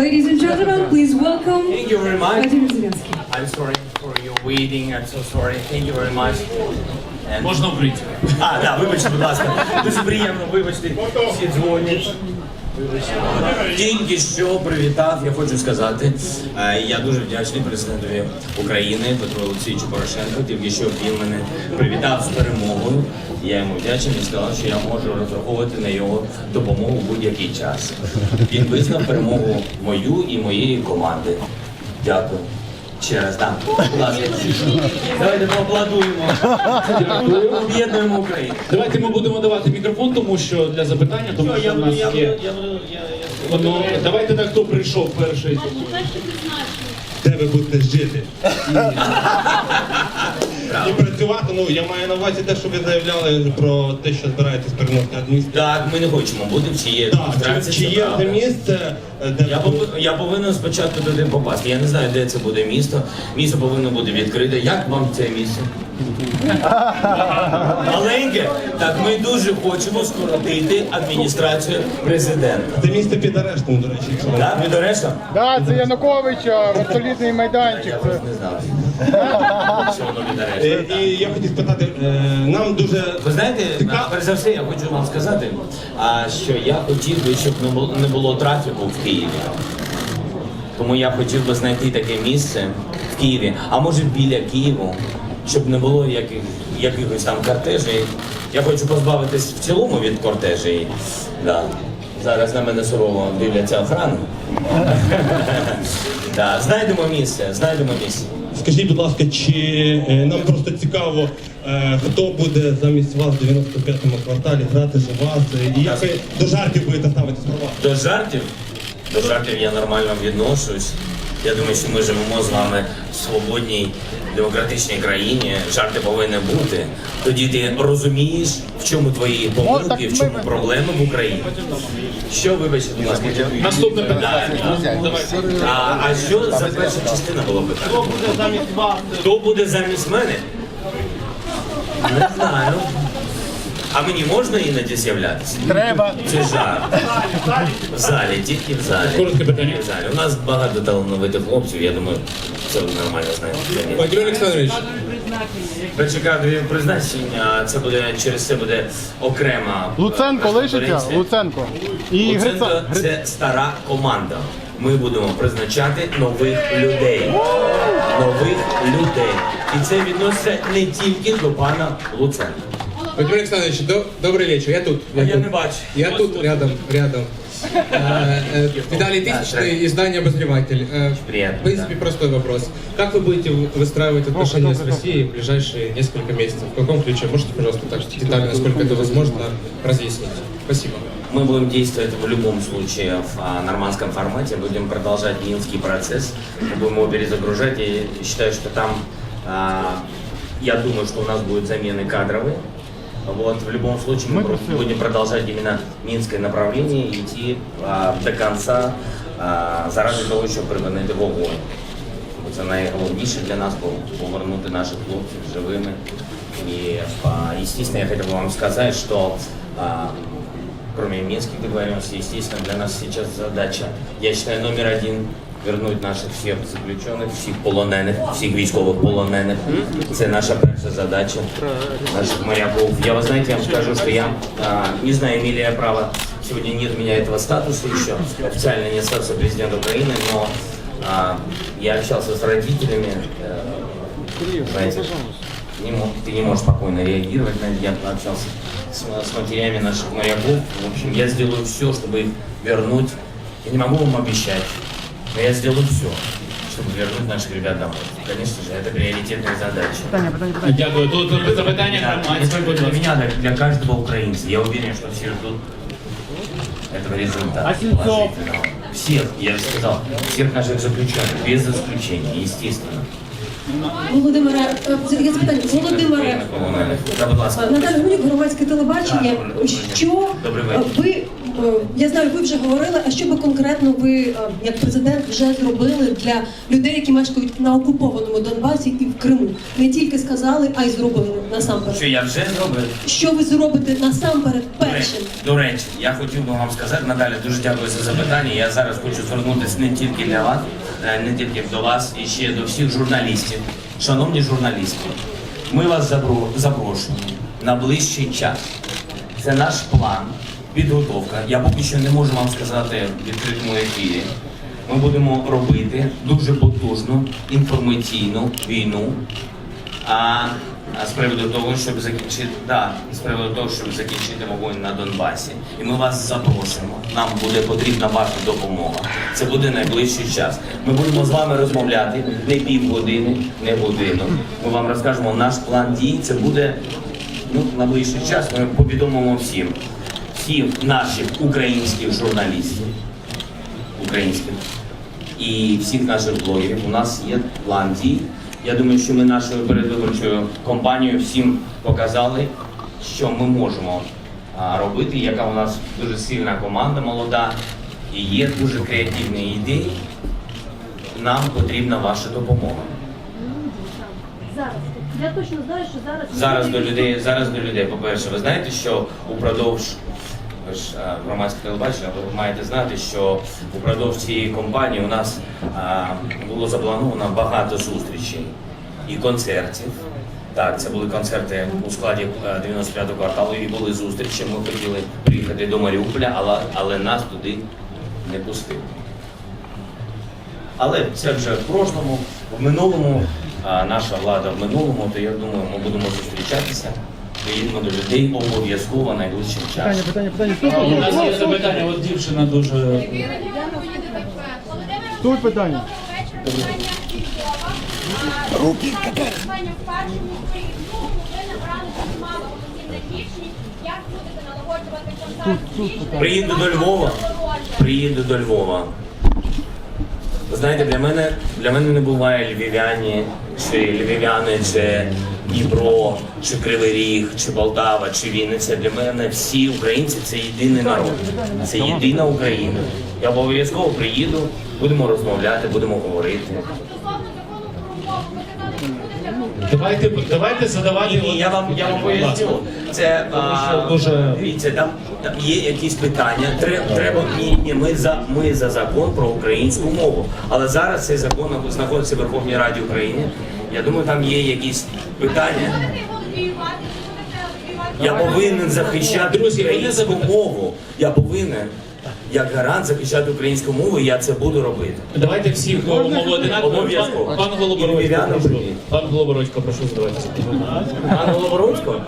Ladies and gentlemen, please welcome Thank you very much. Владимир Зеленский. I'm sorry for your waiting. I'm so sorry. Thank you very much. And... Можна українською. А, да, вибачте, будь ласка. Дуже приємно, вибачте. Всі дзвонять. Тільки що привітав, я хочу сказати. е, Я дуже вдячний президентові України Петру Олексійовичу Порошенку. Тільки що він мене привітав з перемогою. Я йому вдячний і сказав, що я можу розраховувати на його допомогу в будь-який час. Він визнав перемогу мою і моєї команди. Дякую. Ще раз, так. Будь ласка. Давайте поаплодуємо. Об'єднуємо Україну. Давайте ми будемо давати мікрофон, тому що для запитання, тому що в нас є. Воно давайте так, хто прийшов перший. де ви будете жити. І працювати, ну я маю на увазі те, що ви заявляли про те, що збираєтесь переносити адміністрацію. Так, ми не хочемо бути в чиє Так, чи, адміністрації. чи це є правда. це місце, де Я, пов... я повинен спочатку туди попасти. Я не знаю, де це буде місто. Місто повинно бути відкрите. Як вам це місце? Маленьке? Так ми дуже хочемо скоротити адміністрацію президента. це місце під арештом, до речі. якщо ви- Так, ви до решта? Да, це Януковича, вертолітний майданчик. Я Це просто не знав. Що воно від Е. І я хотів спитати, е, нам дуже Ви знаєте, Цікаво. перш за все, я хочу вам сказати, що я хотів би, щоб не було, трафіку в Києві. Тому я хотів би знайти таке місце в Києві, а може біля Києву, щоб не було яких, якихось там кортежей. Я хочу позбавитись в цілому від кортежей. Да. Зараз на мене сурово дивляться охрани. да. Знайдемо місце, знайдемо місце. Скажіть, будь ласка, чи е, нам просто цікаво, е, хто буде замість вас в 95-му кварталі грати за вас, е, і як ви до жартів будете ставитися про вас? До жартів, до жартів я нормально відношусь. Я думаю, що ми живемо з вами в свободній демократичній країні. Жарти повинні бути. Тоді ти розумієш, в чому твої помилки, в чому проблеми в Україні. Що вибачте, будь ласка, Наступне питання. А, а що за перша частина було питання? Хто буде замість вас? Хто буде замість мене? Не знаю. А мені можна іноді з'являтися? треба. Це жарт. В залі, тільки в залі. Коротке питання. В залі. У нас багато талановитих хлопців, я думаю, це ви нормально знаєте. Владимир Олександрович, Перші кадрові призначення, це буде через це буде окрема. е, Луценко лишиться? Луценко. І Луценко Грица. Гри- це стара команда. Ми будемо призначати нових людей. Нових людей. І це відноситься не тільки до пана Луценка. Владимир Александрович, до- добрый вечер. Я тут. А я тут. не бачу. Я тут, рядом, рядом. Э, э, Виталий Тысячный, издание «Обозреватель». Э, Приятно, В принципе, простой вопрос. Как вы будете выстраивать отношения с Россией в ближайшие несколько месяцев? В каком ключе? Можете, пожалуйста, так детально, насколько это возможно, разъяснить? Спасибо. Мы будем действовать в любом случае в а, нормандском формате, будем продолжать минский процесс, мы будем его перезагружать. И считаю, что там, а, я думаю, что у нас будут замены кадровые. Вот, в любом случае мы, про- будем продолжать именно минское направление и идти а, до конца а, заради того, щоб припинити вогонь. Бо Це найголовніше для нас повернути наших хлопців живими. И, а, естественно, я хотел бы вам сказать, что а, кроме минских договоренностей, естественно, для нас сейчас задача, я считаю, номер один вернуть наших всіх заключених, всіх полонених, всіх військових полонених. Це наша перша задача наших моряков. Я, вы знаете, я вам скажу, что я а, не знаю, имели я право, сегодня нет у меня этого статуса еще, официально нет статуса президента Украины, но а, я общался с родителями, э, знаете, не мог, ты не можешь спокойно реагировать на это. Я общался с, с матерями наших моряков. В общем, я сделаю все, чтобы их вернуть. Я не могу вам обещать, но я сделаю все, чтобы вернуть наших ребят домой. Конечно же, это приоритетная задача. Дякую. Тут запитання Для, не громадське, только будь для ласка. меня, но для каждого украинца. Я уверен, что все ждут этого результата. А Сенцов? положительного. Всех, я же сказал, всех наших заключенных, без исключения, естественно. Володимире, е, є запитання. Володимире, Да, будь ласка. Наталя Гунік, громадське телебачення. Так, добрий день. Що Добрий е, вечір. ви е, я знаю, ви вже говорили, а що би конкретно ви, е, як президент, вже зробили для людей, які мешкають на окупованому Донбасі і в Криму? Не тільки сказали, а й зробили насамперед. Що я вже зробив? Що ви зробите насамперед першим? до речі, я хотів би вам сказати, Наталя, дуже дякую за запитання. Я зараз хочу звернутися не тільки для вас, е, не тільки до вас, і ще до всіх журналістів. Шановні журналісти, ми вас запрошуємо на ближчий час. Це наш план, підготовка. Я поки що не можу вам сказати відкритому ефірі. Ми будемо робити дуже потужну інформаційну війну а, а з приводу того, щоб закінчити да, з приводу того, щоб закінчити вогонь на Донбасі. І ми вас запросимо. Нам буде потрібна ваша допомога. Це буде найближчий час. Ми будемо з вами розмовляти не півгодини, не годину. Ми вам розкажемо наш план дій. Це буде ну, на ближчий час. Ми повідомимо всім, всім наших українських журналістів, українських і всіх наших блогерів. У нас є план дій. Я думаю, що ми нашою передвиборчою кампанією всім показали, що ми можемо робити, яка у нас дуже сильна команда молода і є дуже креативні ідеї. Нам потрібна ваша допомога. Я точно знаю, що зараз Зараз до людей, зараз до людей. По-перше, ви знаєте, що упродовж ви ж громадське телебачення, ви маєте знати, що упродовж цієї кампанії у нас а, було заплановано багато зустрічей і концертів. Так, це були концерти у складі е, 95-го кварталу і були зустрічі. Ми хотіли приїхати до Маріуполя, але, але нас туди не пустили. Але це вже в прошлому, в минулому, наша влада в минулому, то я думаю, ми будемо зустрічатися. Приїдемо до людей обов'язково найближчим часом. питання, питання. Стоп, У нас є запитання, от дівчина дуже. Тут питання. Руки в першому ви набрали на Київщині. Як будете налагоджувати контакт? Приїду до Львова. Приїду до Львова. Знаєте, для мене для мене не буває львів'яні, чи львів'яни, чи Дніпро, чи Кривий Ріг, чи Полтава, чи Вінниця. Для мене всі українці це єдиний народ. Це єдина Україна. Я обов'язково приїду, будемо розмовляти, будемо говорити. Давайте, давайте задавати. Ні, ні, я вам я вам поясню. Це а, дуже- дивіться, там, там є якісь питання. Треба, треба ні, ні, ми за ми за закон про українську мову. Але зараз цей закон знаходиться в Верховній Раді України. Я думаю, там є якісь питання. Я повинен захищати Друзі, українську мову. Я повинен як гарант захищати українську мову, і я це буду робити. Давайте всі умови одинаково. Обов'язково. Пан, Голобородько, львів'яни прошу. Пан Голобородько, прошу задавати. Пан Голобородько?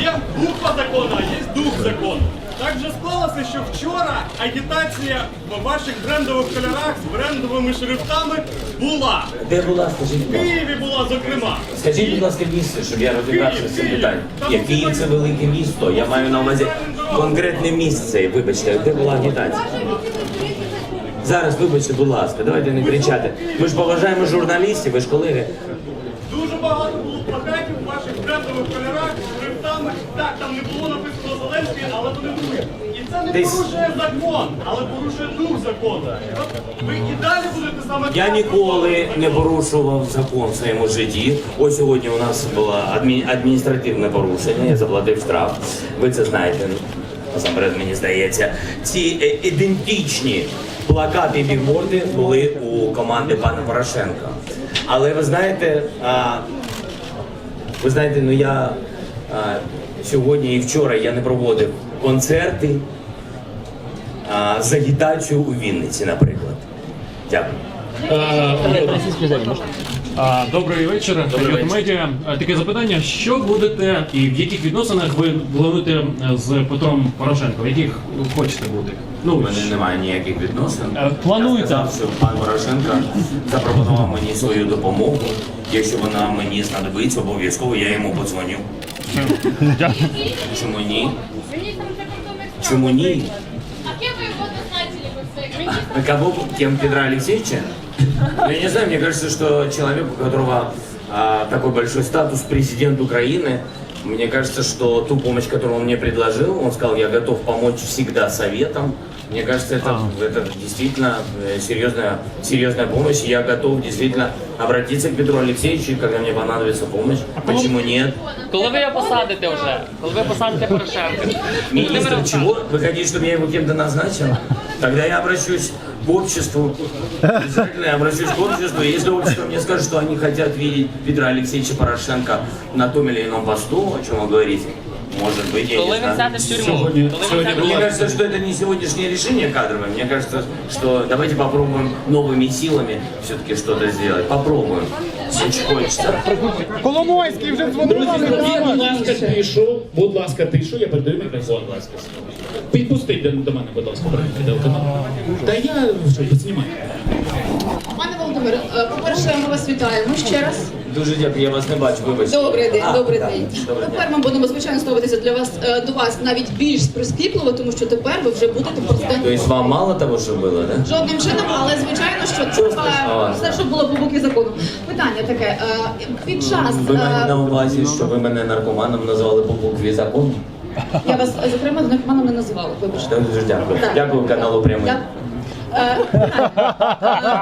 Є буква закону, а є дух закону. Так вже склалося, що вчора агітація в ваших брендових кольорах з брендовими шрифтами була. Де була, скажіть, будь В ласка? Києві була, зокрема. Скажіть, будь ласка, місце, щоб я розібрався з цим питанням. Я Київ це велике місто. Я маю на увазі конкретне місце. Вибачте, де була агітація? Зараз, вибачте, будь ласка, давайте не кричати. Ми ж поважаємо журналістів, ви ж колеги. Дуже багато було плакатів в ваших брендових кольорах з шрифтами. Так, там не було Зеленський, але вони були. І це не порушує закон, але порушує дух закону. Ви і далі будете саме Я ніколи не порушував закон в своєму житті. Ось сьогодні у нас було адмі- адміністративне порушення, я заплатив штраф. Ви це знаєте. Насамперед, мені здається, ці е, ідентичні плакати і бігборди були у команди пана Порошенка. Але ви знаєте, а, ви знаєте, ну я а, сьогодні і вчора я не проводив концерти а, з агітацією у Вінниці, наприклад. Дякую. Добрий вечір. Добрий медіа. Таке запитання: що будете і в яких відносинах ви плануєте е, з Петром Порошенком? В яких хочете бути? Ну У мене немає ніяких відносин. Е, плануєте? Я сказав, що пан Порошенко запропонував мені свою допомогу. Якщо вона мені знадобиться, обов'язково я йому подзвоню. Чому ні? Міністром закордонних справ Чому ні? наприклад. А кем ви його назначили би своїх міністром? Кого? Кем Петра Алексеевича? Ну, я не знаю, мне кажется, что человек, у которого а, такой большой статус президент Украины, Мне кажется, что ту помощь, которую он мне предложил, он сказал, я готов помочь всегда советом. Мне кажется, это, это действительно э, серьезная, серьезная помощь. Я готов действительно обратиться к Петру Алексеевичу, когда мне понадобится помощь. Почему нет? Коли ви його посадите вже? Коли ви посадите Порошенка? Министр чего? Вы хотите, чтобы я его кем-то назначил? Тогда я обращусь к обществу. Обязательно я обращусь к обществу. Если общество мне скажет, что они хотят видеть Петра Алексеевича Порошенко на том или ином посту, о чем вы говорите, может быть, я Коли не він знаю. сяде в тюрму? Коли він сяде в Мне тюрму? кажется, что это не сегодняшнее решение кадровое. Мне кажется, что давайте попробуем новыми силами все-таки что-то сделать. Попробуем. Очень хочется. Коломойський вже дзвонив Друзі, вам зробіть, будь відразу. ласка, тишу. Будь ласка, тишу, я передаю мікрофон, будь ласка. Підпустіть до, до мене, будь ласка, телеканал. Та я що, підснімаю. Пане Володимир, е, по-перше, ми вас вітаємо ще раз. Дуже дякую, я вас не бачу, вибачте. Добрий день, А, добрий так, день. добрий день. Тепер ми будемо звичайно ставитися для вас е, до вас навіть більш прискіпливо, тому що тепер ви вже будете То президентом. есть вам мало того, что было, да? Жодним чином, але звичайно, що Чого це страшного? все, що було по боки закону. Питання таке: е, під час Ви маєте е, на увазі, що ви мене наркоманом назвали по букві закону? я вас е, зокрема з наркоманом не називала. Вибачте. Дуже дякую. Так. Дякую каналу прямий. Е,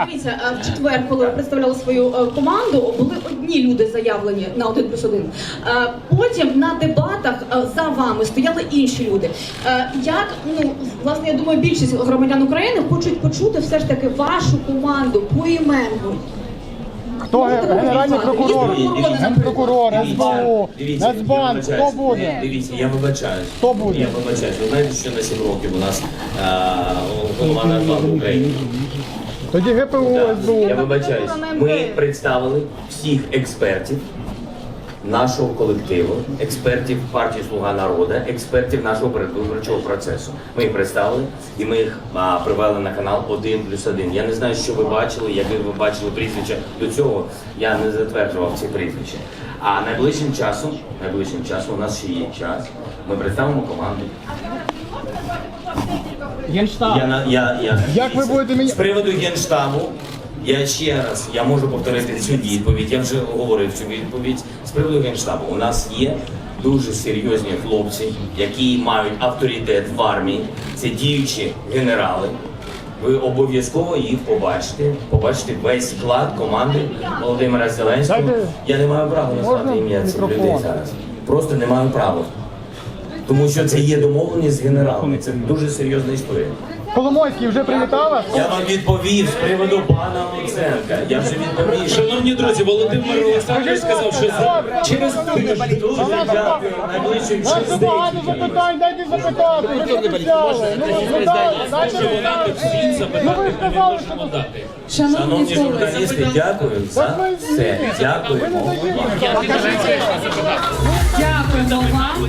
Дивіться, е, в четвер, коли представляли свою е, команду, були одні люди заявлені на один плюс 1. Е, Потім на дебатах е, за вами стояли інші люди. Е, Як ну власне, я думаю, більшість громадян України хочуть почути все ж таки вашу команду поіменно. Хто генеральний прокурор, генпрокурор, Дивіться, СБУ, дивіться, я Нацбанк, хто буде? Дивіться, я вибачаюсь. Хто буде? Я вибачаюсь. Ви знаєте, що на 7 років у нас а, голова Нацбанку України. Тоді ГПУ, СБУ. Я вибачаюсь. Ми представили всіх експертів нашого колективу, експертів партії Слуга народу, експертів нашого передвиборчого процесу. Ми їх представили і ми їх а, привели на канал 1 плюс 1. Я не знаю, що ви бачили, яке ви бачили прізвища до цього. Я не затверджував ці прізвища. А найближчим часом, найближчим часом у нас ще є час. Ми представимо команду. Генштаб. Я, на- я, я, Як ви будете мені- З приводу Генштабу, я ще раз, я можу повторити цю відповідь, я вже говорив цю відповідь. З приводу Генштабу, у нас є дуже серйозні хлопці, які мають авторитет в армії, це діючі генерали. Ви обов'язково їх побачите, побачите весь склад команди Володимира Зеленського. Я не маю права назвати ім'я цих людей зараз. Просто не маю права. Тому що це є домовленість з генералами. Це дуже серйозна історія. Коломойський вже привітав вас? Я вам відповів з приводу пана Луценка. Я вже відповів. Шановні друзі, Володимир Олександрович сказав, що за- через тиждень Дуже дякую. Найближчим багато запитань, дайте запитати. Обіцяли? Ну, ви задали, дайте Можемо дати Ну, ви ми сказали, можемо що- дати. Шановні журналісти, дякую за все. Дякую. Дякую вам.